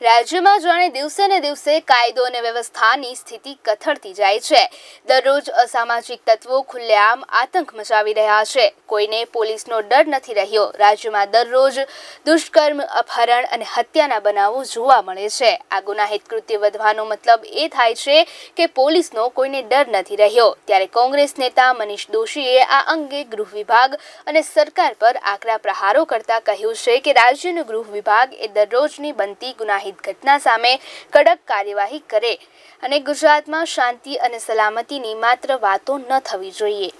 રાજ્યમાં જાણે દિવસે ને દિવસે કાયદો અને વ્યવસ્થાની સ્થિતિ કથળતી જાય છે. દરરોજ અસામાજિક તત્વો ખુલ્લેઆમ આતંક મચાવી રહ્યા છે. કોઈને પોલીસનો ડર નથી રહ્યો. રાજ્યમાં દરરોજ દુષ્કર્મ, અપહરણ અને હત્યાના બનાવો જોવા મળે છે. આ ગુનાહિત કૃત્ય વધવાનો મતલબ એ થાય છે કે પોલીસનો કોઈને ડર નથી રહ્યો. ત્યારે કોંગ્રેસ નેતા મનીષ દોશીએ આ અંગે ગૃહ વિભાગ અને સરકાર પર આકરા પ્રહારો કરતા કહ્યું છે કે રાજ્યનું ગૃહ વિભાગ એ દરરોજની બનતી ગુનાહિત ઘટના સામે કડક કાર્યવાહી કરે અને ગુજરાતમાં શાંતિ અને સલામતીની માત્ર વાતો ન થવી જોઈએ.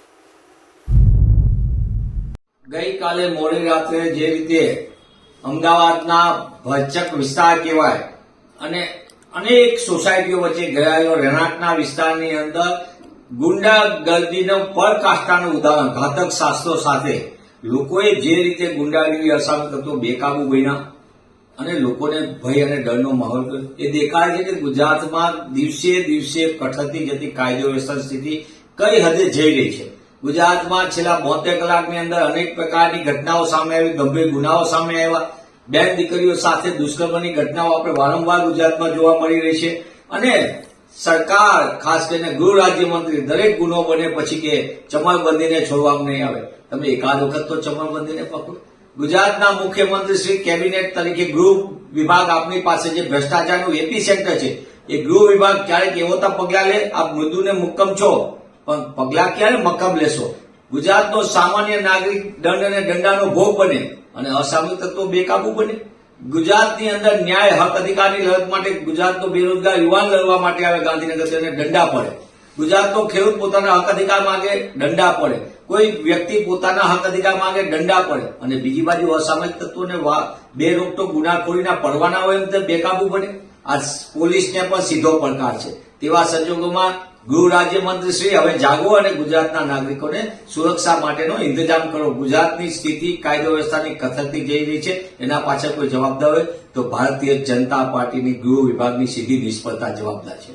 ગઈકાલે મોડી રાત્રે જે રીતે અમદાવાદના ભરચક વિસ્તાર કહેવાય અને અનેક સોસાયટીઓ વચ્ચે ગયેલો રહેણાંકના વિસ્તારની અંદર ગુંડાગર્દીનો પરકાષ્ઠાનું ઉદાહરણ ઘાતક શાસ્ત્રો સાથે લોકોએ જે રીતે ગુંડાગીરી અસર કરતો બેકાબુ બન્યા. અને લોકોને ભય અને ડરનો માહોલ એ દેખાય છે કે ગુજરાતમાં દિવસે દિવસે કઠતી જતી કાયદો વ્યવસ્થા સ્થિતિ કઈ હદે જઈ રહી છે? ગુજરાતમાં છેલ્લા બોતેર કલાકની અંદર અનેક પ્રકારની ઘટનાઓ સામે આવી, ગંભીર ગુનાઓ સામે આવ્યા. બે દીકરીઓ સાથે દુષ્કર્મની ઘટનાઓ આપણે વારંવાર ગુજરાતમાં જોવા મળી રહી છે. અને સરકાર, ખાસ કરીને ગૃહ રાજ્યમંત્રી, દરેક ગુનો બને પછી કે ચમરબંધીને છોડવામાં નહીં આવે. તમે એકાદ વખત તો ચમરબંધીને પકડો. ગુજરાતના મુખ્યમંત્રી શ્રી કેબિનેટ તરીકે ગૃહ વિભાગ આપની પાસે જે ભ્રષ્ટાચારનું એપી સેન્ટર છે, એ ગૃહ વિભાગ ક્યારેક એવો તો પગલાં લે, આપ મૃદુને મુક્કમ છો, પણ પગલાં ક્યારે મક્કમ લેશો? ગુજરાતનો સામાન્ય નાગરિક દંડ અને દંડાનો ભોગ બને અને અસામરિક તત્વો બેકાબુ બને. ગુજરાતની અંદર ન્યાય, હક અધિકારની લડત માટે ગુજરાતનો બેરોજગાર યુવાન લડવા માટે આવે ગાંધીનગર તેને દંડા પડે. ગુજરાતનો ખેડૂત પોતાના હક અધિકાર માંગે, દંડા પડે. કોઈ વ્યક્તિ પોતાના હક અધિકાર માંગે, દંડા પડે. અને બીજી બાજુ અસામાજિક તત્વોને બે રોકટો ગુનાખોરીના પડવાના હોય એમ તે બેકાબુ બને. આ પોલીસને પણ સીધો પડકાર છે. તેવા સંજોગોમાં ગૃહ રાજ્યમંત્રી શ્રી, હવે જાગો અને ગુજરાતના નાગરિકોને સુરક્ષા માટેનો ઇંતજામ કરો. ગુજરાતની સ્થિતિ, કાયદો વ્યવસ્થાની કથળતી જઈ રહી છે. એના પાછળ કોઈ જવાબદાર હોય તો ભારતીય જનતા પાર્ટીની ગૃહ વિભાગની સીધી નિષ્ફળતા જવાબદાર છે.